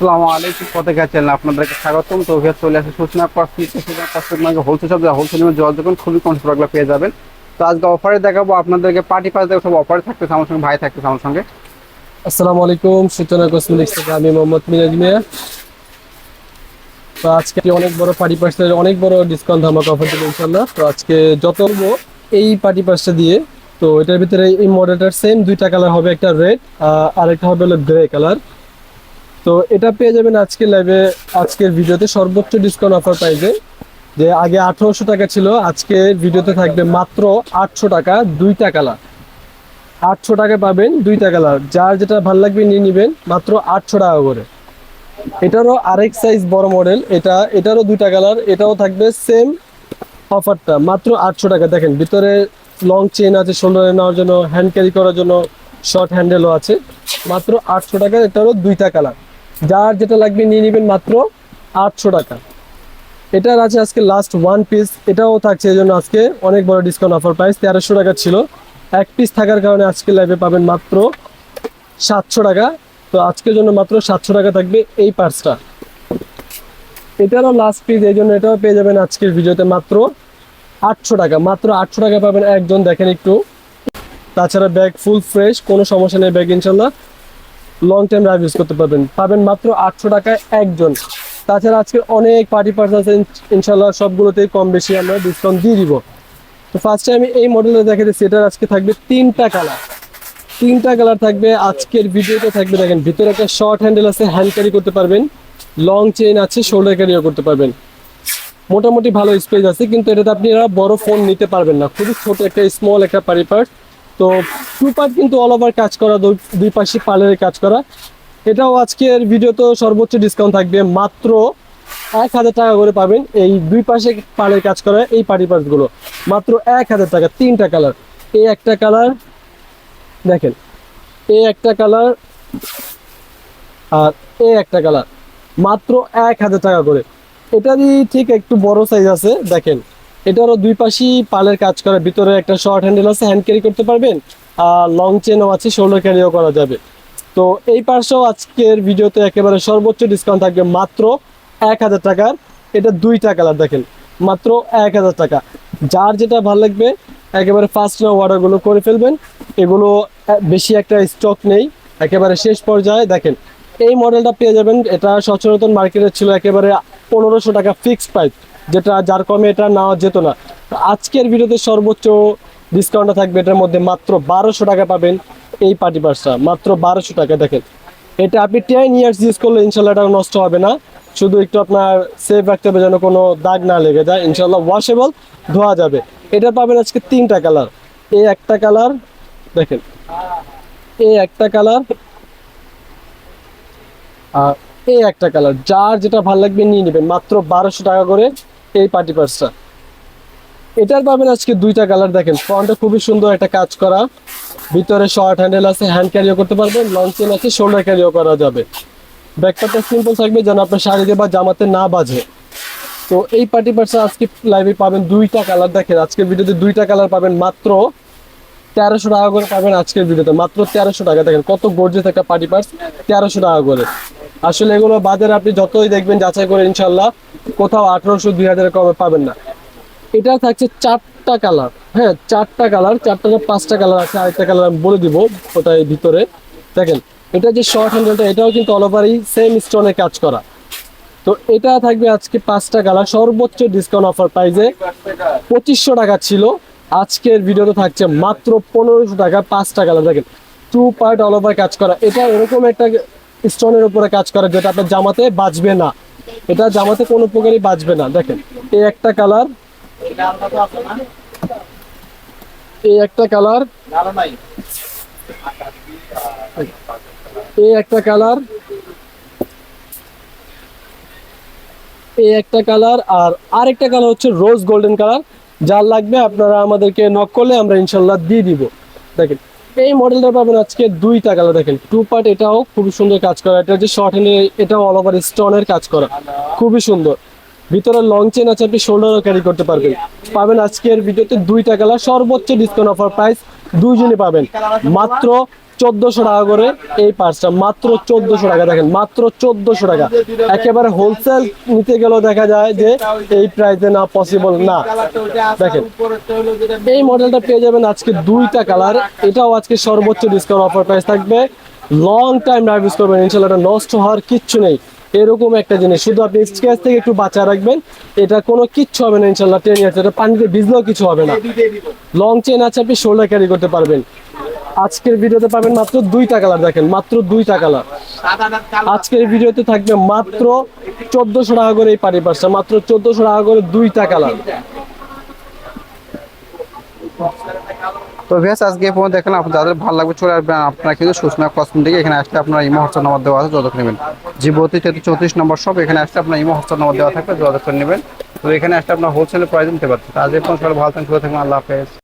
আসসালামু আলাইকুম পতাকা চ্যানেল আপনাদেরকে স্বাগতম। তো চলে আসে সূচনা হোলসেল জল যখন খুবই কম পেয়ে যাবেন। তো আজকে অফারে দেখাবো আপনাদেরকে পার্টি পাস সব অফারে আমার সঙ্গে ভাই থাকতেছে, আমার সঙ্গে। আসসালামু আলাইকুম, সূচনা কসমেটিক্স থেকে আমি মোহাম্মদ মিরাজ মিয়া। তো আজকে অনেক বড় পার্টি পার্সের অনেক বড় ডিসকাউন্ট ধামাকা অফার ইনশাল্লাহ তো আজকে যত এই পার্টি পার্সটা দিয়ে, তো এটার ভিতরে এই মডেলটার সেম দুইটা কালার হবে, একটা রেড আর একটা হবে হলো গ্রে কালার তো এটা পেয়ে যাবেন আজকের লাইভে আজকের ভিডিওতে সর্বোচ্চ ডিসকাউন্ট অফার পাইবে যে আগে আঠারোশো টাকা ছিল, আজকে ভিডিওতে থাকবে মাত্র আটশো টাকা দুইটা কালার আটশো টাকা পাবেন দুইটা কালার যার যেটা ভালো লাগবে নিয়ে নেবেন, মাত্র আটশো টাকা করে। এটারও আরেক সাইজ বড় মডেল এটা, এটারও দুইটা কালার এটাও থাকবে সেম অফারটা মাত্র আটশো টাকা। দেখেন, ভিতরে লং চেন আছে শোল্ডারে নেওয়ার জন্য হ্যান্ড ক্যারি করার জন্য শর্ট হ্যান্ডেলও আছে, মাত্র আটশো টাকা, এটারও দুইটা কালার যার যেটা লাগবে নিয়ে নেবেন মাত্র আটশো টাকা। এটার আছে আজকে লাস্ট ওয়ান পিস এটাও থাকছে এই জন্য আজকে অনেক বড় ডিসকাউন্ট অফার প্রাইস তেরোশো টাকা ছিল। এক পিস থাকার কারণে আজকে লাইভে পাবেন মাত্র সাতশো টাকা। তো আজকের জন্য মাত্র সাতশো টাকা থাকবে এই পার্সটা এটারও লাস্ট পিস এই জন্য এটাও পেয়ে যাবেন আজকের ভিডিওতে মাত্র আটশো টাকা। মাত্র আটশো টাকা পাবেন একজন, দেখেন একটু। তাছাড়া ব্যাগ ফুল ফ্রেশ কোনো সমস্যা নেই ব্যাগ ইনশাল্লাহ। লং টাইম ড্রাইভ ইউজ করতে পারবেন। পাবেন মাত্র আটশো টাকায় একজন। তাছাড়া আজকে অনেক পার্টি পার্স আছে ইনশাল্লাহ সবগুলোতেই কম বেশি আমরা ডিসকাউন্ট দিয়ে দিব। তো ফার্স্টে আমি এই মডেলটা দেখে দিচ্ছি, এটার আজকে থাকবে তিনটা কালার তিনটা কালার থাকবে, আজকের ভিডিওতে থাকবে দেখেন, ভিতরে একটা শর্ট হ্যান্ডেল আছে হ্যান্ড ক্যারি করতে পারবেন। লং চেইন আছে শোল্ডার ক্যারিও করতে পারবেন। মোটামুটি ভালো স্পেস আছে, কিন্তু এটাতে আপনারা বড় ফোন নিতে পারবেন না। খুবই ছোট একটা স্মল একটা পারি পার্ট তো টু পার্ট কিন্তু অল ওভার কাজ করা, দুই- পাশে পার্লারের কাজ করা। এটাও আজকের ভিডিওতে সর্বোচ্চ ডিসকাউন্ট থাকবে। মাত্র এক হাজার টাকা করে পাবেন এই দুই পাশে পার্লের কাজ করা এই পার্টি পার্টসগুলো মাত্র এক হাজার টাকা, তিনটা কালার এই একটা কালার দেখেন, এই একটা কালার আর এই একটা কালার মাত্র এক হাজার টাকা করে। এটারই ঠিক একটু বড় সাইজ আছে, দেখেন। এটারও দুই পাশেই পালের কাজ করে। ভিতরে একটা শর্ট হ্যান্ডেল আছে হ্যান্ড ক্যারি করতে পারবেন, আর লং চেনও আছে শোল্ডার ক্যারিও করা যাবে। তো এই পাশেও আজকের ভিডিওতে একেবারে সর্বোচ্চ ডিসকাউন্ট থাকবে মাত্র এক হাজার টাকার। এটা দুইটা কালার দেখেন, মাত্র এক হাজার টাকা। যার যেটা ভালো লাগবে, একেবারে ফার্স্ট অর্ডারগুলো করে ফেলবেন। এগুলো বেশি একটা স্টক নেই। একেবারে শেষ পর্যায়ে দেখেন, এই মডেলটা পেয়ে যাবেন। এটা সচরাচর মার্কেটে ছিল একেবারে পনেরোশো টাকা ফিক্সড প্রাইস যেটা যার কমে এটা নেওয়া যেত না। আজকের ভিডিওতে সর্বোচ্চ ডিসকাউন্টটা থাকবে এটার মধ্যে মাত্র বারোশো টাকা পাবেন এই পার্টি পার্সটা মাত্র বারোশো টাকা, দেখেন। এটা আপনি টেন ইয়ার্স ইউজ করলে ইনশাল্লাহ এটা নষ্ট হবে না। শুধু একটু আপনার সেফ রাখতে হবে যেন কোনো দাগ না লেগে যায়। ইনশাল্লাহ ওয়াশেবল ধোয়া যাবে। এটা পাবেন আজকে তিনটা কালার এই একটা কালার দেখেন। এই একটা কালার আর এই একটা কালার যার যেটা ভালো লাগবে নিয়ে নেবেন। মাত্র বারোশো টাকা করে এই পার্টি পার্সটা এটার পাবেন আজকে দুইটা কালার দেখেন। ফ্রন্টে খুবই সুন্দর একটা কাজ করা। ভিতরে শর্ট হ্যান্ডেল আছে হ্যান্ড ক্যারিও করতে পারবেন। লং চেন আছে শোল্ডার ক্যারিও করা যাবে। ব্যাকপারটা সিম্পল থাকবে যেন আপনার শাড়িতে বা জামাতে না বাজে। তো এই পার্টি পার্সা আজকে লাইভে পাবেন দুইটা কালার দেখেন। আজকের ভিডিওতে দুইটা কালার পাবেন। মাত্র তেরোশো টাকা করে পাবেন আজকের ভিডিওতে। মাত্র তেরোশো টাকা। দেখেন কত গর্জে একটা পার্টি পার্স তেরোশো টাকা করে। আসলে এগুলো বাজারে আপনি যতই দেখবেন, যাচাই করে ইনশাল্লাহ কোথাও আঠারোশো, দুই হাজারের কমে পাবেন না। এটা থাকছে চারটা কালার। হ্যাঁ চারটা কালার, চারটা না পাঁচটা কালার আছে, আরেকটা কালার আমি বলে দিব ওটা এই ভিতরে। দেখেন, এটা যে শর্ট হ্যান্ডেলটা এটাও কিন্তু অল ওভারই সেম স্টোনে কাজ করা। তো এটা থাকবে আজকে পাঁচটা কালার, সর্বোচ্চ ডিসকাউন্ট অফার প্রাইসে পঁচিশশো টাকা ছিল। আজকের ভিডিওতে থাকছে মাত্র পনেরোশো টাকা, পাঁচটা কালার। দেখেন টু পার্ট অল ওভার কাজ করা। এটা এরকম একটা স্টোনের উপরে কাজ করা, যেটা আপনার জামাতে বাঁচবে না। এটা জামাতে কোনো প্রকারই বাজবে না। দেখেন এই একটা কালার এই একটা কালার এই একটা কালার এই একটা কালার, আর আরেকটা কালার হচ্ছে রোজ গোল্ডেন কালার। যার লাগবে আপনারা আমাদেরকে নক করলে আমরা ইনশাল্লাহ দিয়ে দিব। দেখেন এই মডেলটা পাবেন আজকে দুইটা কালার দেখেন। টু পার্ট এটাও খুবই সুন্দর কাজ করা। এটা যে শর্ট হ্যান্ডে এটাও অল ওভার স্টোনের কাজ করা। খুবই সুন্দর। ভিতরে লং চেন আছে, আপনি শোল্ডারও ক্যারি করতে পারবেন। পাবেন আজকের ভিডিওতে দুইটা কালার, সর্বোচ্চ ডিসকাউন্ট অফার প্রাইস দুইজনই পাবেন। মাত্র চোদ্দশো টাকা করে এই পার্সটা, মাত্র চোদ্দশো টাকা। দেখেন, মাত্র চোদ্দশো টাকা। একেবারে হোলসেল নিতে গেলেও দেখা যায় যে এই প্রাইসে না পসিবল না। দেখেন, এই মডেলটা পেয়ে যাবেন আজকে দুইটা কালার এটাও আজকে সর্বোচ্চ ডিসকাউন্ট অফার প্রাইস থাকবে। লং টাইম ড্রাইভ ইউজ করবেন ইনশাল্লাহ নষ্ট হওয়ার কিচ্ছু নেই। এরকম একটা জিনিস। শুধু আপনি স্ক্র্যাচ থেকে একটু বাঁচা রাখবেন, এটা কোনো কিচ্ছু হবে না ইনশাল্লাহ টেন ইয়ার্স এটা পানিতে ভিজলেও কিছু হবে না। লং চেন আছে, আপনি শোল্ডার ক্যারি করতে পারবেন। আজকের ভিডিওতে পাবেন মাত্র দুইটা কালার দেখেন, মাত্র দুইটা কালার। আজকের ভিডিওতে থাকবে মাত্র চোদ্দশো টাকা করে এই পাটি মাত্র চোদ্দশো টাকা করে দুইটা কালার। তো ভিয়াস আজকে এই পর্যন্ত দেখলাম যাদের ভালো লাগবে চলে আসবেন, আপনারা কিন্তু সুস্না কসমেটিক, এখানে আসলে আপনার ইমো হোয়াটসঅ্যাপ নাম্বার দেওয়া আছে, যোগাযোগ নেবেন। চৌত্রিশ নম্বর সব এখানে আসলে আপনার ইমো হোয়াটসঅ্যাপ নাম্বার দেওয়া থাকবে, যোগাযোগ নেবেন। তো এখানে আসলে আপনার হোলসেলের প্রাইস নিতে পারছেন ভালো থাকবেন, আল্লাহ হাফেজ।